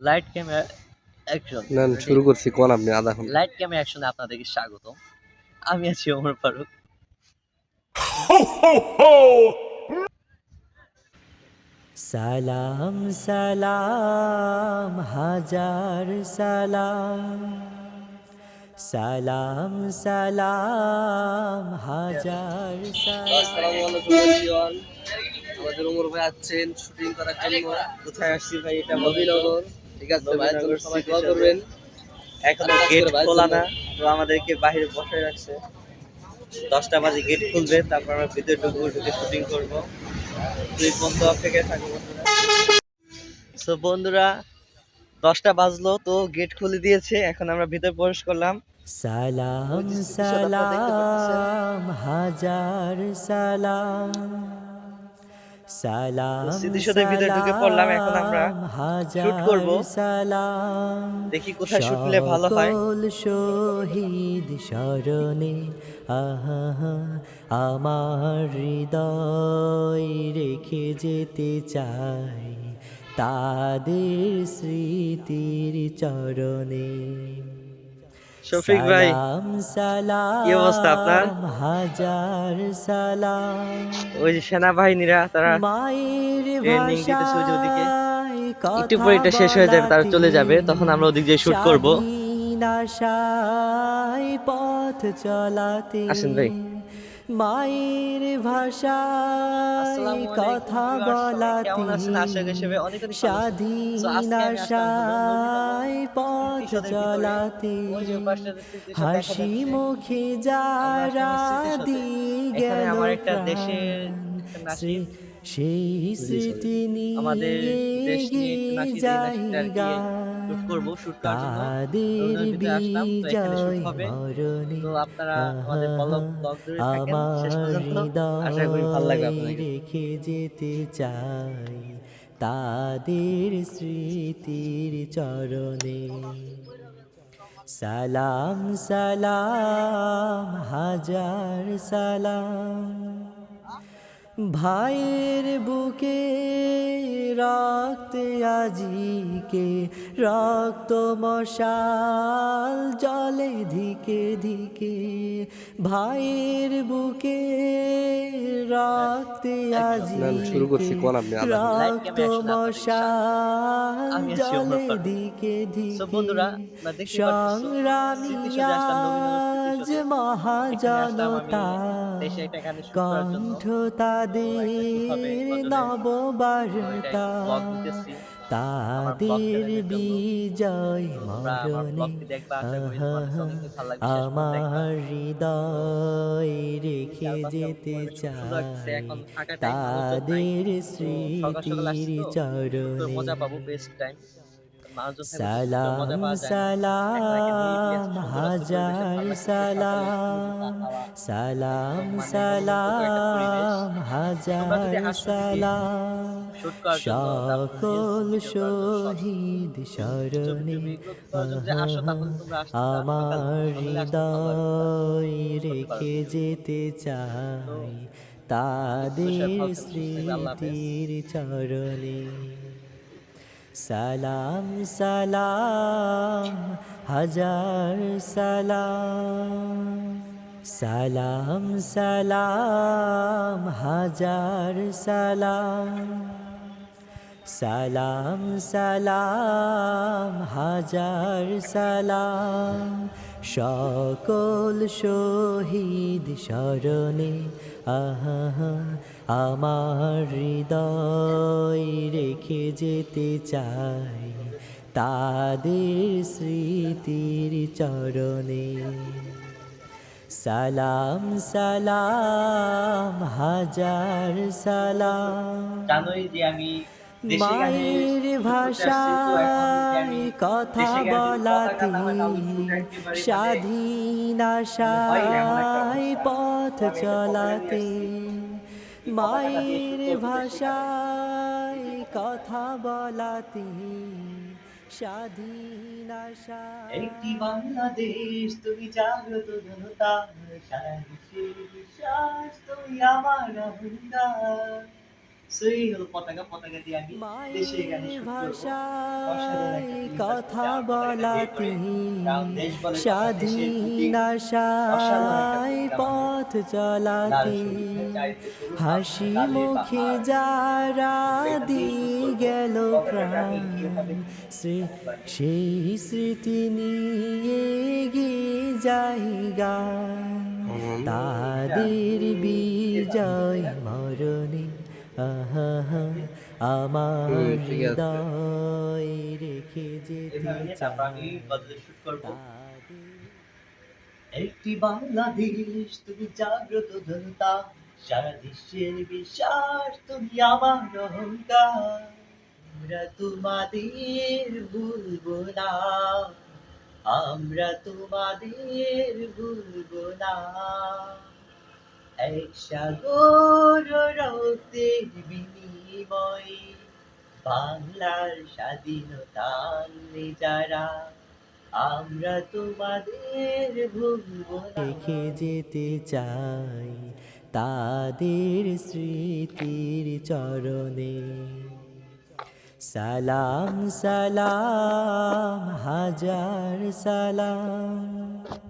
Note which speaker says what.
Speaker 1: Light camera action
Speaker 2: না শুরু করছি কোন আপনি? আধা ঘণ্টা।
Speaker 1: লাইট ক্যামেরা অ্যাকশনে আপনাদেরকে স্বাগত আমি আছি ওমর ফারুক।
Speaker 3: সালাম সালাম হাজার সালাম। সালাম সালাম হাজার সালাম।
Speaker 2: আমাদের উমর ভাই আছেন শুটিং করার জন্য। কোথায় আসছি ভাই? এটা নবীনগর। ঠিক আছে সবাই দোয়া করবেন।
Speaker 1: এখনও গেট খোলা না তো আমাদেরকে বাইরে বসে রাখছে। দশটা বাজে গেট খুলবে তারপর আমরা ভিতরে ঢুকবো ঢুকে শুটিং করব। দুই বন্ধু অপেক্ষায় থাকব বন্ধুরা। তো বন্ধুরা দশটা বাজলো তো গেট খুলে দিয়েছে এখন আমরা ভিতরে প্রবেশ করলাম।
Speaker 3: সালাম। সালাম হাজার সালাম। সালাম
Speaker 1: স্মৃতিসৌধের ভিতরে ঢুকে পড়লাম, এখন আমরা shoot করব।
Speaker 3: সালাম
Speaker 1: দেখি কোথায় ভালো হয়
Speaker 3: শহীদ স্মরণে আহা আমার হৃদয় রেখে যেতে চাই তাদের স্মৃতির চরণে
Speaker 1: শফিক ভাই কি অবস্থা আপনার?
Speaker 3: হাজার সালাম
Speaker 1: ওই যে সেনাবাহিনীরা তারা ট্রেনিং দিতেছে ওই ওদিকে। একটু পরে এটা শেষ হয়ে যাবে তারা চলে যাবে তখন আমরা ওদিক দিয়ে শুট করব আসেন ভাই।
Speaker 3: মায়ের ভাষায় কথা।
Speaker 1: So,
Speaker 3: স্বাধীন আশায় পথ চলাতে। হাসি মুখে যারা
Speaker 1: এখানে
Speaker 3: গেল
Speaker 1: আমার একটা দেশের
Speaker 3: সে- সেই স্মৃতি নিয়ে
Speaker 1: আমাদের দেশ শুট করব শুট করার জন্য। হবে। তো আপনারা আমাদের ব্লগ ব্লগ ধরে থাকেন শেষ
Speaker 3: আমার
Speaker 1: পর্যন্ত। আশা করি ভালো লাগবে আপনাদের
Speaker 3: রেখে যেতে চাই তাদের স্মৃতির চরণে। সালাম সালাম হাজার সালাম। ভাইয়ের বুকে রক্তে আজিকে রক্ত মশাল জলে ধিকে ধিকে ভাইয়ের বুকে রক্তে আজিকে। রক্ত মশাল
Speaker 1: আছি ওমর
Speaker 3: জলে দিকে
Speaker 1: আপনারা
Speaker 3: সংগ্রামী আজ মহাজনতা
Speaker 1: একটা
Speaker 3: তাদের নববার্তা তাদের বিজয়
Speaker 1: আমার
Speaker 3: মরণে। আমার হৃদয় রেখে যেতে চাই। তাদের স্মৃতির
Speaker 1: তো, তো মজা
Speaker 3: চরণে
Speaker 1: পাবো বেস্ট টাইম
Speaker 3: সালাম। সালাম হাজার সালাম সালাম সালাম হাজার সালাম সকল শহীদ স্মরণে আমার হৃদয় রেখে যেতে চাই তাদের স্মৃতির চরণে। সালাম সালাম, হাজার সালাম। সালাম সালাম, হাজার সালাম। সালাম সালাম, হাজার সালাম। সকল শহীদ স্মরণে আহা আমার হৃদয় রেখে যেতে চাই তাদের স্মৃতির চরণে। সালাম সালাম, হাজার সালাম।
Speaker 1: জানোই যে আমি
Speaker 3: মায়ের ভাষায় কথা বলাতে স্বাধীন আশায় পথ চলাতে মায়ের ভাষায় কথা বলাতে স্বাধীন আশায়।
Speaker 1: একটি বাংলাদেশ তুমি জাগ্রত জনতা সারা বিশ্বের বিশ্বাস তুমি আমার সেই হলো পতাকা পতাকা দিয়ে আমি দেশে গানে
Speaker 3: ভাষায় কথা বলাতে স্বাধীন আশায় পথ চলাতে হাসি মুখে যারা দিয়ে গেল প্রাণ। সেই স্মৃতি নিয়ে এগিয়ে যাই গান। তাদের বিজয় আমার হৃদয় রেখে যেতে চাই
Speaker 1: একটি বাংলাদেশ তুমি জাগ্রত জনতা সারা বিশ্বের বিশ্বাস তুমি আমার অহংকার। আমরা তোমাদের ভুলবো না আমরা তোমাদের ভুলবো না। এক সাগর বিনিময়ে। বাংলার স্বাধীনতা যারা আমরা তোমাদের ভুলবো
Speaker 3: রেখে যেতে চাই তাদের স্মৃতির চরণে। সালাম সালাম, হাজার সালাম।